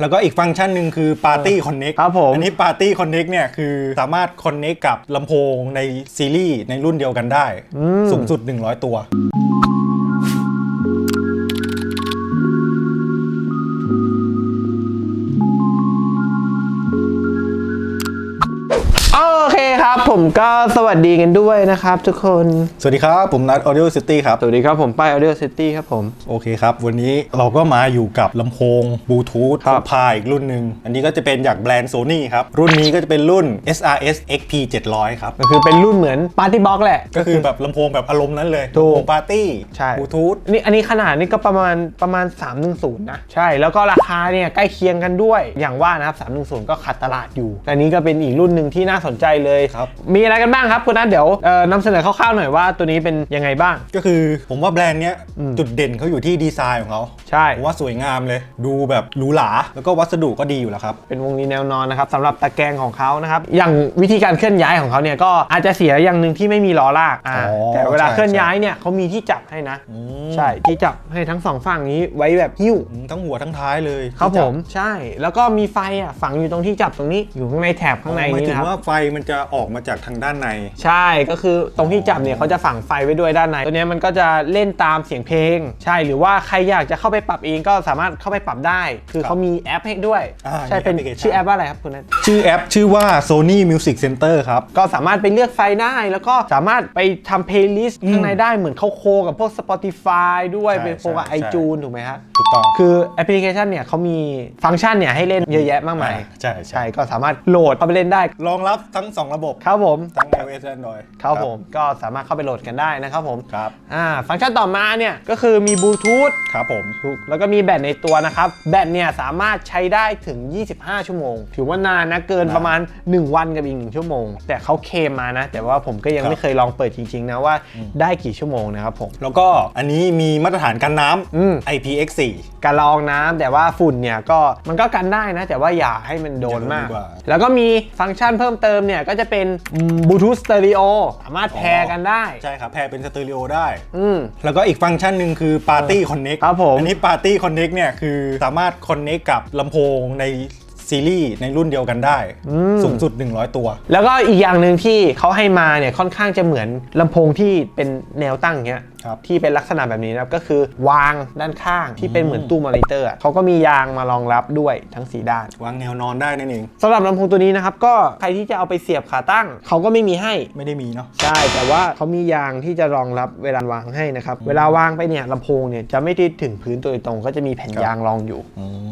แล้วก็อีกฟังก์ชันหนึ่งคือ Party Connect ครับผม อันนี้ Party Connect เนี่ยคือสามารถ Connect กับลำโพงในซีรีส์ในรุ่นเดียวกันได้ สูงสุด 100 ตัว โอเคครับ ผมก็สวัสดีกันด้วยนะครับ ทุกคน สวัสดีครับ ผมนัท Audio City ครับ สวัสดีครับผมป้าย Audio City ครับผม โอเคครับ วันนี้เราก็มาอยู่กับลำโพงบลูทูธครับพาอีกรุ่นหนึ่ง อันนี้ก็จะเป็นจากแบรนด์ Sony ครับ รุ่นนี้ก็จะเป็นรุ่น SRS XP 700 ครับ ก็คือเป็นรุ่นเหมือน Party Box แหละ ก็คือแบบลำโพงแบบอารมณ์นั้นเลยถูก ลำโพงปาร์ตี้ใช่บลูทูธ นี่อันนี้ขนาดนี่ก็ประมาณประมาณ 310 นะ ใช่แล้วก็ราคาเนี่ยใกล้เคียงกันด้วยอย่างว่านะครับ310 ก็ขัดตลาดอยู่แต่อันนี้ก็เป็นอีกรุ่นหนึ่งที่น่าสนใจเลยครับ มีอะไรกันบ้างครับคุณนัทเดี๋ยวเอ่อนำเสนอคร่าวๆหน่อยว่าตัวนี้เป็นยังไงบ้าง ก็คือผมว่าแบรนด์เนี้ยจุดเด่นเขาอยู่ที่ดีไซน์ของเขาใช่ผมว่าสวยงามเลย ดูแบบหรูหราแล้วก็วัสดุก็ดีอยู่แล้วครับเป็นวงนี้แนวนอนนะครับสำหรับตะแกรงของเขานะครับอย่างวิธีการเคลื่อนย้ายของเขาเนี่ยก็อาจจะเสียอย่างหนึ่งที่ไม่มีล้อลากอ่าอ๋อแต่เวลาใช่เคลื่อนย้ายเนี่ยเขามีที่จับให้นะอืมใช่ที่จับให้ทั้งสองฝั่งนี้ไว้แบบหิ้วอืมทั้งหัวทั้งท้ายเลยครับที่ผจัมใช่ แล้วก็มีไฟอะฝังอยู่ตรงที่จับตรงนี้อยู่ข้างในแถบข้างในหมายนี้ถึงนะครับว่าไฟมันจะออกมาจากทางด้านใน ใช่ก็คือตรงที่จับเนี่ยเขาจะฝังไฟไว้ด้วยด้านใน ตัวเนี้ยมันก็จะเล่นตามเสียงเพลง ใช่หรือว่าใครอยากจะเข้าไปปรับเองก็สามารถเข้าไปปรับได้ คือเขามีแอปให้ด้วย อ่าใช่มีเป็นแอปพลิเคชัน ชื่อแอปว่าอะไรครับคุณนัท ชื่อแอปชื่อว่า Sony Music Center ครับ ก็สามารถไปเลือกไฟได้ แล้วก็สามารถไปทำเพลย์ลิสต์ข้างในได้เหมือนเข้าโคกับพวก Spotify ด้วยใช่เป็นโคกับ ใช่ไอจูนถูกไหมฮะถูกต้อง คือแอปพลิเคชันเนี่ยเขามีฟังก์ชันเนี่ยให้เล่นเยอะแยะมากมายอ่าใช่ใช่ใช่ก็สามารถโหลดเข้าไปเล่นได้ รองรับทั้ง 2 ระบบ ครับผม ทั้ง iOS และ Android ครับผมก็สามารถเข้าไปโหลดกันได้นะครับผมครับอ่าฟังก์ชันต่อมาเนี่ยก็คือมีบลูทูธครับผมแล้วก็มีแบตในตัวนะครับ แบตเนี่ยสามารถใช้ได้ถึง 25 ชั่วโมง ถือว่านานนะเกินนานประมาณ 1 วันกับอีก1ชั่วโมง แต่เขาเคลมมานะ แต่ว่าผมก็ยังครับไม่เคยลองเปิดจริง ๆ นะว่าได้กี่ชั่วโมงนะครับผมแล้วก็อันนี้มีมาตรฐานกันน้อืมำ IPX4 การลองน้ำแต่ว่าฝุ่นเนี่ยก็มันก็กันได้นะ แต่ว่าอย่าให้มันโดนมากอย่าโดนดีกว่าแล้วก็มีฟังก์ชันเพิ่มเติมเนี่ยก็จะเป็นบลูทูธสเตอริโอสามารถแพร์กันได้ ใช่ครับ แพรเป็นสเตอริโอได้ อืม แล้วก็อีกฟังก์ชันหนึ่งคือ Party Connect ครับผม อันนี้ Party Connect เนี่ยคือสามารถ Connect กับลำโพงในซีรีส์ในรุ่นเดียวกันได้ สูงสุด 100 ตัว แล้วก็อีกอย่างหนึ่งที่เขาให้มาเนี่ยค่อนข้างจะเหมือนลำโพงที่เป็นแนวตั้งเงี้ยครับ ที่เป็นลักษณะแบบนี้นะครับก็คือวางด้านข้างที่เป็นเหมือนตู้มอนิเตอร์อะเขาก็มียางมารองรับด้วยทั้ง4ด้าน วางแนวนอนได้นั่นเองสำหรับลำโพงตัวนี้นะครับก็ใครที่จะเอาไปเสียบขาตั้งเขาก็ไม่มีให้ไม่ได้มีเนาะใช่แต่ว่าเขามียางที่จะรองรับเวลาวางให้นะครับเวลาวางไปเนี่ยลำโพงเนี่ยจะไม่ได้ถึงพื้นโดยตรง ก็จะมีแผ่นยางรองอยู่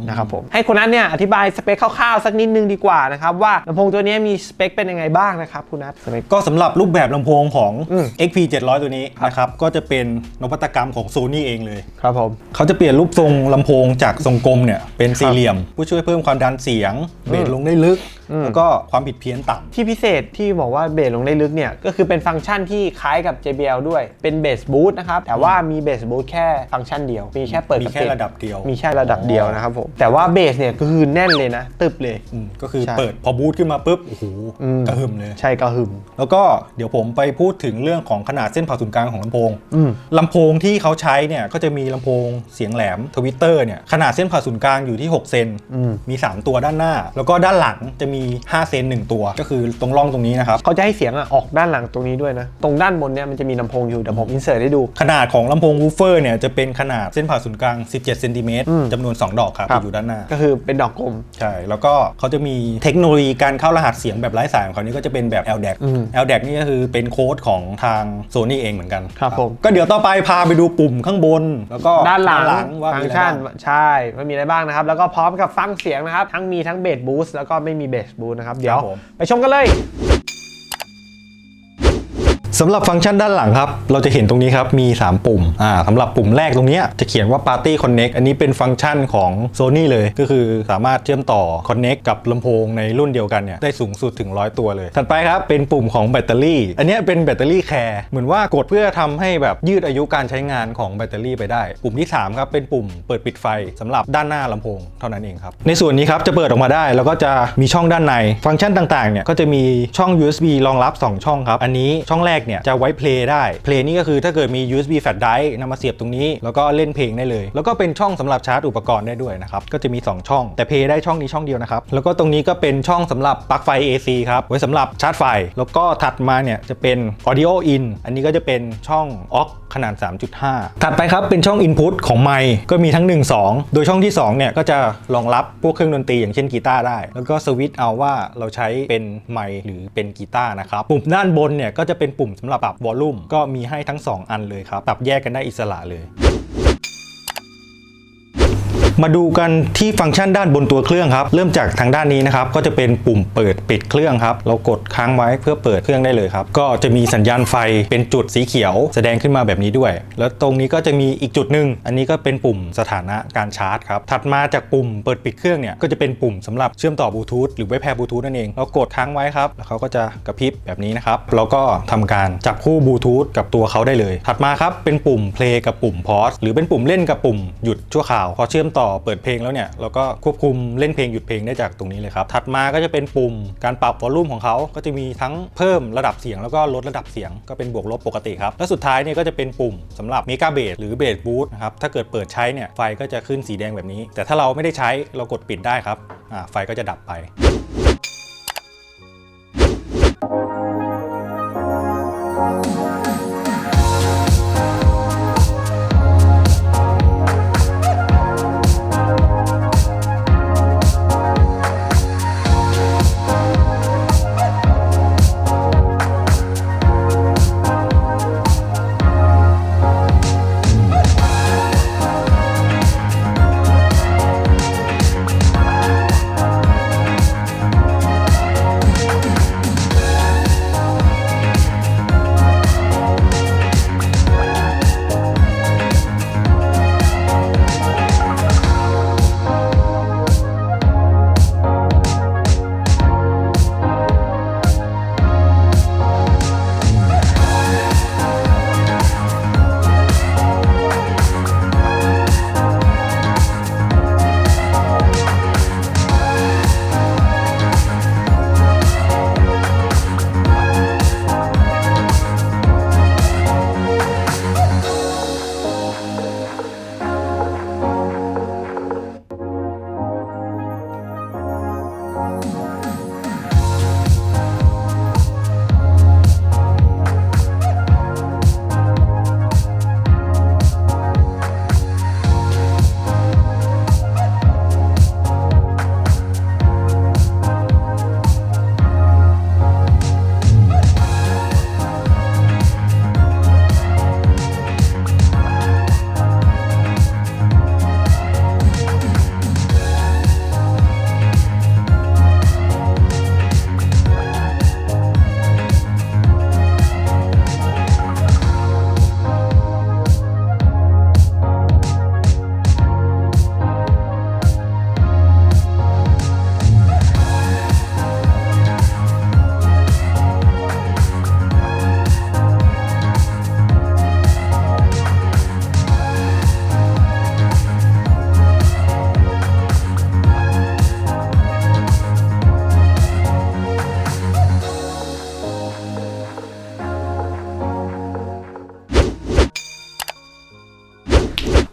นะครับผมให้คนนั้นเนี่ยอธิบายสเปคคร่าวๆสักนิดนึงดีกว่านะครับว่าลำโพงตัวนี้มีสเปคเป็นยังไงบ้างนะครับคุณนัทสเปคก็สำหรับรูปแบบลำโพงของอืม XP 700 ตัวนี้นะครับก็จะเป็นนวัตกรรมของ Sony เองเลย ครับผมเขาจะเปลี่ยนรูปทรงลำโพงจากทรงกลมเนี่ยเป็นสี่เหลี่ยม ผู้ช่วยเพิ่มความดันเสียง เบสลงได้ลึก แล้วก็ความผิดเพี้ยนต่ำที่พิเศษที่บอกว่าเบสลงได้ลึกเนี่ย ก็คือเป็นฟังก์ชันที่คล้ายกับ JBL ด้วยเป็นเบสบูทนะครับ แต่ว่ามีเบสบูทแค่ฟังก์ชันเดียว มีแค่เปิดมีกับแค่ปิดระดับเดียวมีแค่ระดับเดียวนะครับผมแต่ว่าเบสเนี่ยก็คือแน่นเลยนะ ตึบเลย อืมก็คือใช่ เปิดพอบูทขึ้นมาปุ๊บโอ้โหอืมกระหึ่มเลย ใช่กระหึ่ม แล้วก็เดี๋ยวผมไปพูดถึงเรื่องของขนาดเส้นผ่าศูนย์กลางของลำโพง อืมลำโพงที่เขาใช้เนี่ยก็จะมีลำโพงเสียงแหลมทวิตเตอร์เนี่ยขนาดเส้นผ่าศูนย์กลางอยู่ที่ 6 เซนอืมมี 3 ตัวด้านหน้า แล้วก็ด้านหลังจะมี 5 เซน1 ตัว ก็คือตรงร่องตรงนี้นะครับเขาจะให้เสียงอะออกด้านหลังตรงนี้ด้วยนะ ตรงด้านบนเนี่ยมันจะมีลำโพงอยู่เดี๋ยวผมอินเสิร์ตให้ดู ขนาดของลำโพงวูฟเฟอร์เนี่ยจะเป็นขนาดเส้นผ่าศูนย์กลาง 17เซนติเมตรอืมจำนวน 2 ดอกครับครับอยู่ด้านหน้า ก็คือเป็นดอกกลมใช่แล้วก็เขาจะมีเทคโนโลยีการเข้ารหัสเสียงแบบไร้สายของเขานี่ก็จะเป็นแบบ LDAC อืม LDAC นี่ก็คือเป็นโค้ดของทาง Sony เองเหมือนกันครับผมก็เดี๋ยวต่อไปพาไปดูปุ่มข้างบน แล้วก็ด้านหลังว่าฟัมีงอะไรก์ชันบ้างใช่ว่ามีอะไรบ้างนะครับ แล้วก็พร้อมกับฟังเสียงนะครับ ทั้งมีทั้งเบสบูสต์แล้วก็ไม่มีเบสบูสต์นะครับ เดี๋ยวครับผม ไปชมกันเลย สำหรับฟังก์ชันด้านหลังครับ เราจะเห็นตรงนี้ครับ มี 3 ปุ่ม อ่าสำหรับปุ่มแรกตรงนี้จะเขียนว่า Party Connect อันนี้เป็นฟังก์ชันของ Sony เลย ก็คือสามารถเชื่อมต่อ Connect กับลำโพงในรุ่นเดียวกันเนี่ยได้สูงสุดถึง 100 ตัวเลย ถัดไปครับ เป็นปุ่มของแบตเตอรี่ อันนี้เป็นแบตเตอรี่แคร์ เหมือนว่ากดเพื่อทำให้แบบยืดอายุการใช้งานของแบตเตอรี่ไปได้ ปุ่มที่3ครับเป็นปุ่มเปิดปิดไฟสำหรับด้านหน้าลำโพงเท่านั้นเองครับ ในส่วนนี้ครับจะเปิดออกมาได้แล้วก็จะมีช่องด้านใน ฟังก์ชันต่างๆเนี่ยก็จะมีช่อง USB รองรับ 2 ช่องครับ อันนี้ช่องแรกเนี่ยจะไว้เพลย์ได้ เพลย์นี่ก็คือถ้าเกิดมี USB flash drive นำมาเสียบตรงนี้ แล้วก็เล่นเพลงได้เลย แล้วก็เป็นช่องสำหรับชาร์จอุปกรณ์ได้ด้วยนะครับ ก็จะมี 2 ช่อง แต่เพลย์ได้ช่องนี้ช่องเดียวนะครับ แล้วก็ตรงนี้ก็เป็นช่องสำหรับปลั๊กไฟ AC ครับ ไว้สำหรับชาร์จไฟ แล้วก็ถัดมาเนี่ยจะเป็น audio in อันนี้ก็จะเป็นช่อง aux ขนาด 3.5 ถัดไปครับเป็นช่อง input ของไมค์ก็มีทั้ง 1 2 โดยช่องที่2เนี่ยก็จะรองรับพวกเครื่องดนตรีอย่างเช่นกีตาร์ได้ แล้วก็สวิตช์เอาว่าเราใช้เป็นไมค์หรือเป็นกีตาร์นะครับ ปุ่มด้านบนเนี่ยก็จะเป็นปุ่มสำหรับปรับวอลลุ่มก็มีให้ทั้ง 2 อันเลยครับ ปรับแยกกันได้อิสระเลย มาดูกันที่ฟังก์ชันด้านบนตัวเครื่องครับ เริ่มจากทางด้านนี้นะครับ ก็จะเป็นปุ่มเปิดปิดเครื่องครับ เรากดค้างไว้เพื่อเปิดเครื่องได้เลยครับ ก็จะมีสัญญาณไฟเป็นจุดสีเขียว แสดงขึ้นมาแบบนี้ด้วย แล้วตรงนี้ก็จะมีอีกจุดหนึ่ง อันนี้ก็เป็นปุ่มสถานะการชาร์จครับ ถัดมาจากปุ่มเปิดปิดเครื่องเนี่ย ก็จะเป็นปุ่มสำหรับเชื่อมต่อบลูทูธหรือไว้แพร์บลูทูธนั่นเอง เรากดค้างไว้ครับ แล้วเขาก็จะกระพริบแบบนี้นะครับ เราก็ทำการจับคู่บลูทูธกับตัวเขาได้เลย ถัดมาครับ เป็นปุ่ม play กับปุ่ม pause หรือเป็นปุ่มเล่นกับปุ่มหยุดชั่วคราว พอเชื่อมต่อเปิดเพลงแล้วเนี่ยเราก็ควบคุมเล่นเพลงหยุดเพลงได้จากตรงนี้เลยครับ ถัดมาก็จะเป็นปุ่มการปรับวอลลุ่มของเขาก็จะมีทั้งเพิ่มระดับเสียงแล้วก็ลดระดับเสียงก็เป็นบวกลบปกติครับและสุดท้ายเนี่ยก็จะเป็นปุ่มสำหรับเมกาเบสหรือเบสบูทนะครับถ้าเกิดเปิดใช้เนี่ยไฟก็จะขึ้นสีแดงแบบนี้ แต่ถ้าเราไม่ได้ใช้เรากดปิดได้ครับไฟก็จะดับไป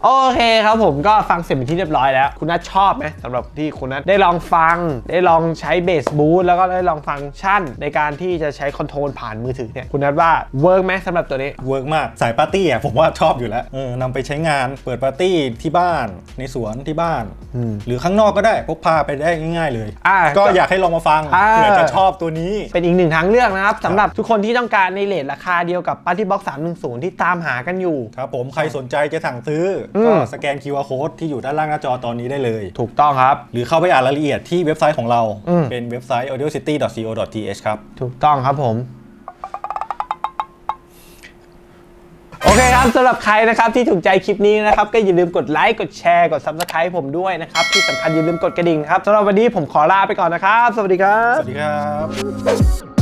โอเคครับผมก็ฟังเสร็จเป็นที่เรียบร้อยแล้ว คุณนัทชอบไหมสำหรับที่คุณนัทได้ลองฟัง ได้ลองใช้เบสบูทแล้วก็ได้ลองฟังก์ชัน ในการที่จะใช้คอนโทรลผ่านมือถือเนี่ยคุณนัทว่าเวิร์กไหมสำหรับตัวนี้ เวิร์กมากสายปาร์ตี้อะผมว่าชอบอยู่แล้วเออนำไปใช้งานเปิดปาร์ตี้ที่บ้านในสวนที่บ้าน อืม หรือข้างนอกก็ได้พกพาไปได้ง่าย ๆ เลย อ่าก็ก็อยากให้ลองมาฟังอ่า เผื่อจะชอบตัวนี้ เป็นอีกหนึ่งทางเลือกนะครับสำหรับทุกคนที่ต้องการในเลทราคาเดียวกับ Party Box 310 ที่ตามหากันอยู่ ครับผมใครสนใจจะสั่งซื้ออมก็สแกน QR code ที่อยู่ด้านล่างหน้าจอตอนนี้ได้เลย ถูกต้องครับ หรือเข้าไปอ่านรายละเอียดที่เว็บไซต์ของเรา อืม เป็นเว็บไซต์ audiocity.co.th ครับ ถูกต้องครับผม โอเคครับสำหรับใครนะครับที่ถูกใจคลิปนี้นะครับ ก็อย่าลืมกดไลค์กดแชร์กด Subscribe ผมด้วยนะครับ ที่สำคัญอย่าลืมกดกระดิ่งครับสำหรับวันนี้ผมขอลาไปก่อนนะครับ สวัสดีครับสวัสดีครับ